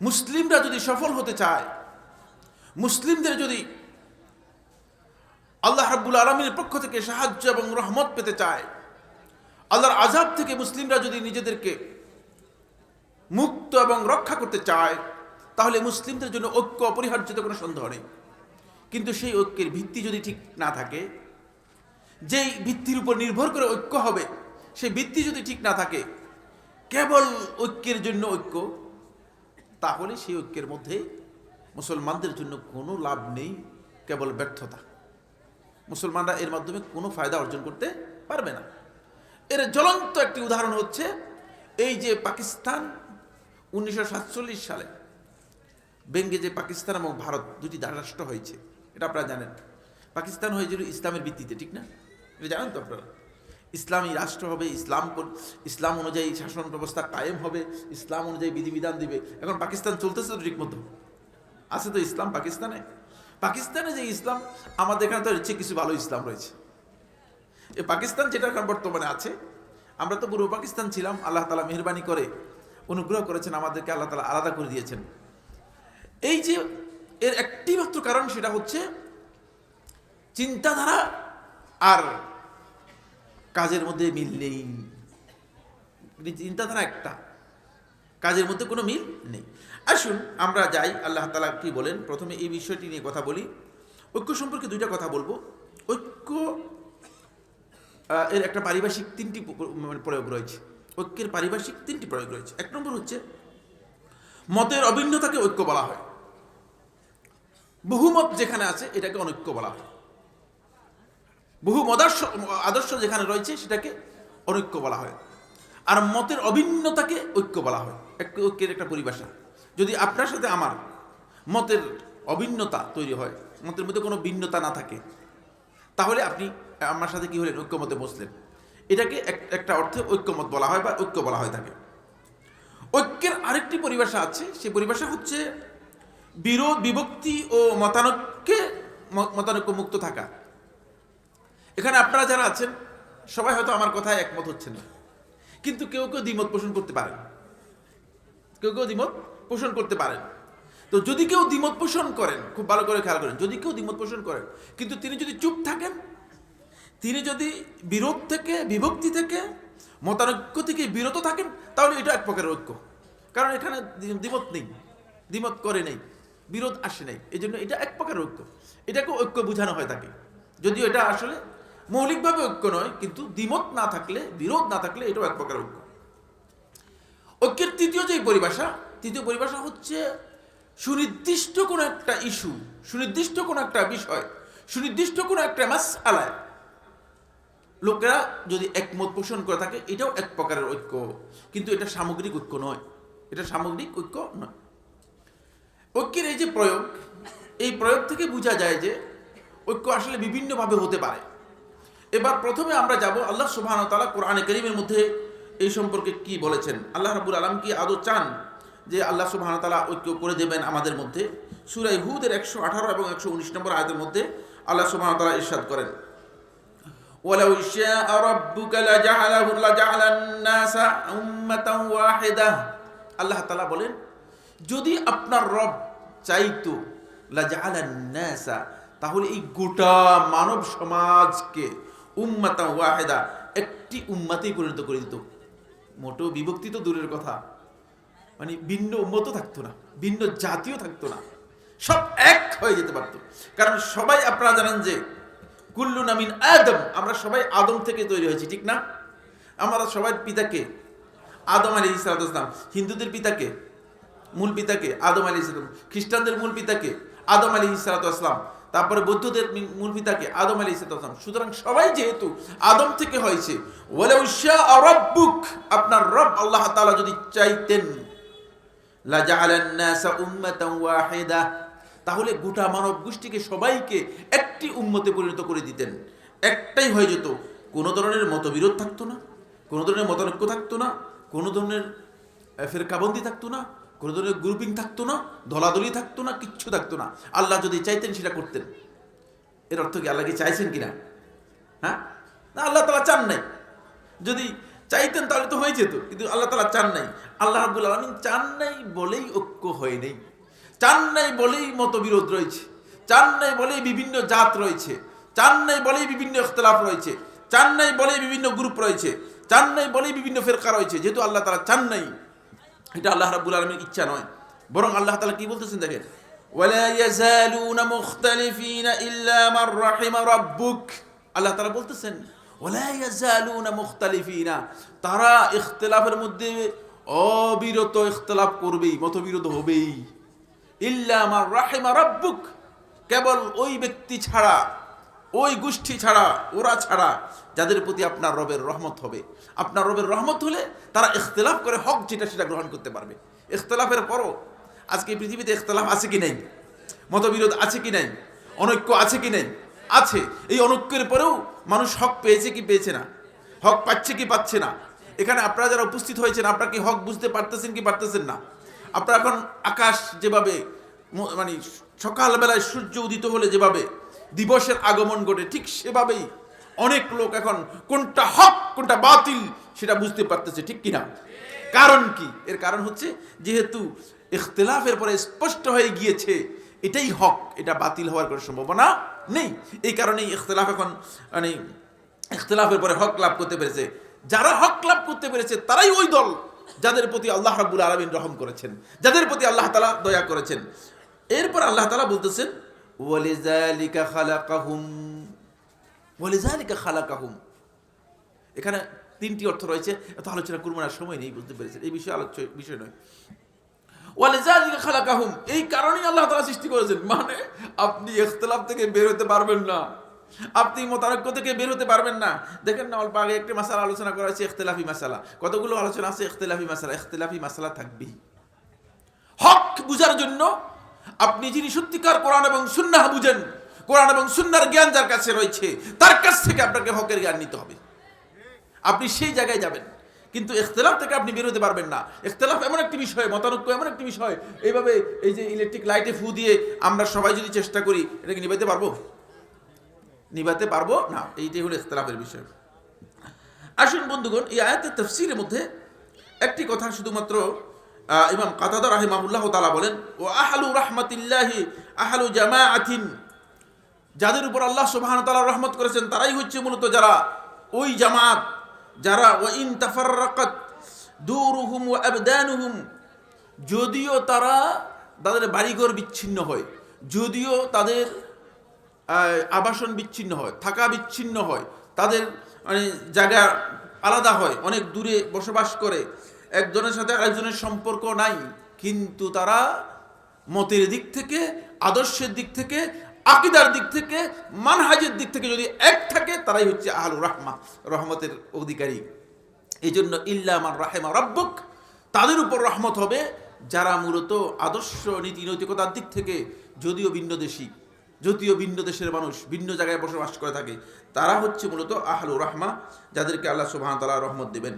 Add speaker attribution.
Speaker 1: মুসলিমরা যদি সফল হতে চায়, মুসলিমদের যদি আল্লাহ রাব্বুল আলমীর পক্ষ থেকে সাহায্য এবং রহমত পেতে চায়, আল্লাহর আজাব থেকে মুসলিমরা যদি নিজেদেরকে মুক্ত এবং রক্ষা করতে চায়, তাহলে মুসলিমদের জন্য ঐক্য অপরিহার্যতে কোনো সন্দেহ নেই। কিন্তু সেই ঐক্যের ভিত্তি যদি ঠিক না থাকে, যেই ভিত্তির উপর নির্ভর করে ঐক্য হবে, সেই ভিত্তি যদি ঠিক না থাকে, কেবল ঐক্যের জন্য ঐক্য তাহলে সেই ঐক্যের মধ্যে মুসলমানদের জন্য কোনো লাভ নেই, কেবল ব্যর্থতা। মুসলমানরা এর মাধ্যমে কোনো ফায়দা অর্জন করতে পারবে না। এর জ্বলন্ত একটি উদাহরণ হচ্ছে এই যে পাকিস্তান উনিশশো সাতচল্লিশ সালে বেঙ্গে যে পাকিস্তান এবং ভারত দুটি রাষ্ট্র হয়েছে, এটা আপনারা জানেন। পাকিস্তান হয়েছিল ইসলামের ভিত্তিতে, ঠিক না? এটা জানেন তো আপনারা? ইসলামী রাষ্ট্র হবে, ইসলাম ইসলাম অনুযায়ী শাসন ব্যবস্থা কায়েম হবে, ইসলাম অনুযায়ী বিধিবিধান দিবে। এখন পাকিস্তান চলতেছে তো ঠিক মতো? আছে তো ইসলাম পাকিস্তানে? পাকিস্তানে যে ইসলাম, আমাদের এখানে তো হচ্ছে কিছু ভালো ইসলাম রয়েছে। এই পাকিস্তান যেটা এখন বর্তমানে আছে, আমরা তো পূর্ব পাকিস্তান ছিলাম, আল্লাহ তালা মেহরবানি করে অনুগ্রহ করেছেন আমাদেরকে, আল্লাহ তালা আলাদা করে দিয়েছেন। এই যে এর একটি মাত্র কারণ সেটা হচ্ছে, চিন্তাধারা আর কাজের মধ্যে মিল নেই। চিন্তাধারা একটা। কাজের মধ্যে কোনো মিল নেই। আসুন আমরা যাই, আল্লাহ তালা কি বলেন? প্রথমে এই বিষয়টি নিয়ে কথা বলি। ঐক্য সম্পর্কে দুইটা কথা বলব। ঐক্য এর একটা পারিভাষিক তিনটি মানে প্রয়োগ রয়েছে। ঐক্যের পারিভাষিক তিনটি প্রয়োগ রয়েছে। এক নম্বর হচ্ছে, মতের অভিন্নতাকে ঐক্য বলা হয়। বহুমত যেখানে আছে, এটাকে অনৈক্য বলা হয়। বহু মদার্শ, আদর্শ যেখানে রয়েছে সেটাকে অনৈক্য বলা হয়। আর মতের অভিন্নতাকে ঐক্য বলা হয়। এক ঐক্যের একটা পরিভাষা। যদি আপনার সাথে আমার মতের অভিন্নতা তৈরি হয়, মতের মধ্যে কোনো ভিন্নতা না থাকে, তাহলে আপনি, আমার সাথে কি হলেন? ঐক্যমতে বসলেন। এটাকে এক- একটা অর্থে ঐক্যমত বলা হয় বা ঐক্য বলা হয় থাকে। ঐক্যের আরেকটি পরিভাষা আছে। সেই পরিভাষা হচ্ছে বিরোধ, বিভক্তি ও মতানৈক্যে মতানৈক্য মুক্ত থাকা। এখানে আপনারা যারা আছেন, সবাই হয়তো আমার কথায় একমত হচ্ছেন না। কিন্তু কেউ কেউ দ্বিমত পোষণ করতে পারেন। কেউ কেউ দ্বিমত পোষণ করতে পারেন। তো যদি কেউ দ্বিমত পোষণ করেন, খুব ভালো করে খেয়াল করেন, যদি কেউ দ্বিমত পোষণ করেন, কিন্তু তিনি যদি চুপ থাকেন, তিনি যদি বিরোধ থেকে, বিভক্তি থেকে, মতানৈক্য থেকে বিরত থাকেন, তাহলে এটা এক প্রকারের ঐক্য। কারণ এখানে দ্বিমত নেই, দ্বিমত করে নেই, বিরোধ আসে নাই। এই এটা এক প্রকারের ঐক্য। এটাকে ঐক্য বোঝানো হয় থাকে যদিও এটা আসলে মৌলিকভাবে ঐক্য নয়, কিন্তু দ্বিমত না থাকলে, বিরোধ না থাকলে এটাও এক প্রকার ঐক্য। ঐক্যের তৃতীয় যে পরিভাষা, তৃতীয় পরিভাষা হচ্ছে সুনির্দিষ্ট কোনো একটা ইস্যু, সুনির্দিষ্ট কোনো একটা বিষয়, সুনির্দিষ্ট কোনো একটা মাস আলায় লোকেরা যদি একমত পোষণ করে থাকে, এটাও এক প্রকারের ঐক্য। কিন্তু এটা সামগ্রিক ঐক্য নয়, এটা সামগ্রিক ঐক্য নয়। ঐক্যের এই যে প্রয়োগ, এই প্রয়োগ থেকে বোঝা যায় যে ঐক্য আসলে বিভিন্নভাবে হতে পারে। এবার প্রথমে আমরা যাব আল্লাহ সুবহান তাআলা কোরআনে করিমের মধ্যে এই সম্পর্কে কি বলেছেন আল্লাহ রাবুল আলম কি আদৌ চান যে আল্লাহ সুবহান তাআলা ঐক্য করে দেবেন আমাদের মধ্যে সুরাই হুদের একশো আঠারো এবং একশো উনিশ নম্বর আয়াতের মধ্যে আল্লাহ সুবহান তাআলা ইরশাদ করেন ولو شاء ربك لجعله لجعل الناس أمة واحدة আল্লাহ তাআলা বলেন যদি আপনার রব চাইতো লাজাআলা الناس তাহলে এই গোটা মানব সমাজকে উম্মাতা ওয়াহিদা, একটি উম্মাতেই পরিণত করে দিত। মোটো বিভক্তি তো দূরের কথা। মানে ভিন্ন উম্মতও থাকতো না, ভিন্ন জাতিও থাকতো না। সব এক হয়ে যেতে পারতো। কারণ সবাই আপনারা জানেন যে, কুল্লু নামিন আদম, আমরা সবাই আদম থেকে তৈরি হয়েছি, ঠিক না? আমরা সবাই পিতাকে, আদম আলী ইসলাম হিন্দুদের পিতাকে, মূল পিতাকে, আদম আলী ইসলাম খ্রিস্টানদের মূল পিতাকে, আদম আলী ইসলাতাম তারপরে বৌদ্ধদের মূল পিতাকে আদম আলী ইসলাতাম সুতরাং সবাই যেহেতু আদম থেকে হয়েছে শাআ রাব্বুক, আপনার রব আল্লাহ তাআলা যদি চাইতেন তাহলে গোটা মানব গোষ্ঠীকে সবাইকে একটি উম্মতে পরিণত করে দিতেন। একটাই হয়ে যেত, কোনো ধরনের মতবিরোধ থাকতো না, কোনো ধরনের মতানৈক্য থাকতো না, কোনো ধরনের ফেরকাবন্দি থাকতো না কোনো ধরনের গ্রুপিং থাকতো না, দলাদলি থাকতো না, কিচ্ছু থাকতো না। আল্লাহ যদি চাইতেন, সেটা করতেন। এর অর্থ কি, আল্লাহ কি চাইছেন কিনা? হ্যাঁ? না, আল্লাহ তালা চান নাই। যদি চাইতেন, তাহলে তো হয়ে যেত। কিন্তু আল্লাহ তালা চান নাই। আল্লাহ রাবুল আলমিন চান নাই বলেই ঐক্য হয় নেই। চান নাই বলেই মতবিরোধ রয়েছে। চান নাই বলেই বিভিন্ন জাত রয়েছে। চান নাই বলেই বিভিন্ন ইখতলাফ রয়েছে। চান নাই বলেই বিভিন্ন গ্রুপ রয়েছে। চান নাই বলেই বিভিন্ন ফেরকা রয়েছে। যেহেতু আল্লাহ তালা চান নাই। এটা আল্লাহ রাবুল আলমীর ইচ্ছা নয় বরং আল্লাহ তালা কি বলতেছেন দেখেন ولا يزالون مختلفين إلا من رحم ربك আল্লাহ তারা বলতেছেন ولا يزالون مختلفين তারা ইখতিলাফের মধ্যে অবিরত ইখতিলাফ করবেই মতবিরোধ হবেই ইল্লা আমার রাহিমা রব্বুক কেবল ওই ব্যক্তি ছাড়া ওই গোষ্ঠী ছাড়া, ওরা ছাড়া যাদের প্রতি আপনার রবের রহমত হবে। আপনার রবের রহমত হলে তারা ইখতলাফ করে হক যেটা সেটা গ্রহণ করতে পারবে। ইখতলাফের পরও আজকে পৃথিবীতে ইখতলাফ আছে কি নাই? মতবিরোধ আছে কি নাই? অনৈক্য আছে কি নাই? আছে। এই অনৈক্যের পরেও মানুষ হক পেয়েছে কি পেয়েছে না? হক পাচ্ছে কি পাচ্ছে না? এখানে আপনারা যারা উপস্থিত হয়েছেন, আপনারা কি হক বুঝতে পারতেছেন কি পারতেছেন না? আপনারা এখন আকাশ যেভাবে মানে সকালবেলায় সূর্য উদিত হলে যেভাবে দিবসের আগমন ঘটে, ঠিক সেভাবেই অনেক লোক এখন কোনটা হক, কোনটা বাতিল সেটা বুঝতে পারতেছে, ঠিক কিনা? কারণ কি? এর কারণ হচ্ছে যেহেতু ইখতিলাফের পরে স্পষ্ট হয়ে গিয়েছে, এটাই হক, এটা বাতিল হওয়ার কোনো সম্ভাবনা নেই। এই কারণেই ইখতিলাফ এখন মানে ইখতিলাফের পরে হক লাভ করতে পেরেছে। যারা হক লাভ করতে পেরেছে, তারাই ওই দল যাদের প্রতি আল্লাহ রাব্বুল আলামিন রহম করেছেন, যাদের প্রতি আল্লাহ তালা দয়া করেছেন। এরপর আল্লাহ তালা বলতেছেন, ওয়ালিযালিকা খালাকাহুম। ওয়ালিযালিকা খালাকাহুম। এখানে তিনটি অর্থ রয়েছে, এত আলোচনা করব না, সময় নেই, বুঝতে পেরেছেন। এই বিষয়ে আলোচ্য বিষয় নয়। এই কারণেই আল্লাহ তাআলা সৃষ্টি করেছেন। মানে আপনি ইখতিলাফ থেকে বের হতে পারবেন না। আপনি মতানৈক্য থেকে বের হতে পারবেন না। দেখেন না, অল্প আগে একটি মাসালা আলোচনা করা হয়েছে, ইখতিলাফি মাসালা। কতগুলো আলোচনা আছে? ইখতিলাফি মাসালা ইখতিলাফি মাসালা থাকবেই। হক বুঝার জন্য আপনি যিনি সত্যিকার কোরআন এবং সুন্নাহ বুঝেন, কোরআন এবং সুন্নার জ্ঞান যার কাছে রয়েছে, তার কাছ থেকে আপনাকে হকের জ্ঞান নিতে হবে। আপনি সেই জায়গায় যাবেন, কিন্তু ইখতলাফ থেকে আপনি বেরোতে পারবেন না। ইখতলাফ এমন একটি বিষয়, মতানৈক্য এমন একটি বিষয়, এইভাবে এই যে ইলেকট্রিক লাইটে ফু দিয়ে আমরা সবাই যদি চেষ্টা করি এটাকে নিভাইতে পারব? নিভাতে পারব? না, এইটাই হলো ইখতলাফের বিষয়। আসুন বন্ধুগণ, এই আয়াতের তফসিরের মধ্যে একটি কথা শুধুমাত্র ইমাম কাতাদা রাহিমাহুল্লাহ তালা বলেন ও আহালু রাহমাতিল্লাহি আহালু জামাআতিন। যাদের উপর আল্লাহ সুবহান তাআলা রহমত করেছেন, তারাই হচ্ছে মূলত যারা ওই জামাত, যারা ও ইন তাফাররাকাত দূরুহুম ওয়া আবদানুহুম। যদিও তারা তাদের বাড়িঘর বিচ্ছিন্ন হয়, যদিও তাদের আবাসন বিচ্ছিন্ন হয়, থাকা বিচ্ছিন্ন হয়, তাদের মানে জায়গা আলাদা হয়, অনেক দূরে বসবাস করে। একজনের সাথে আরেকজনের সম্পর্ক নাই, কিন্তু তারা মতের দিক থেকে, আদর্শের দিক থেকে, আকিদার দিক থেকে, মানহাজের দিক থেকে যদি এক থাকে, তারাই হচ্ছে আহলু রাহমা, রহমতের অধিকারী। এই জন্য ইল্লামান রাহেমা রব্বক, তাদের উপর রহমত হবে, যারা মূলত আদর্শ নীতি নৈতিকতার দিক থেকে যদিও ভিন্ন দেশি, যদিও ভিন্ন দেশের মানুষ, ভিন্ন জায়গায় বসবাস করে থাকে, তারা হচ্ছে মূলত আহলু রাহমা, যাদেরকে আল্লাহ সুবহান তাআলা রহমত দেবেন।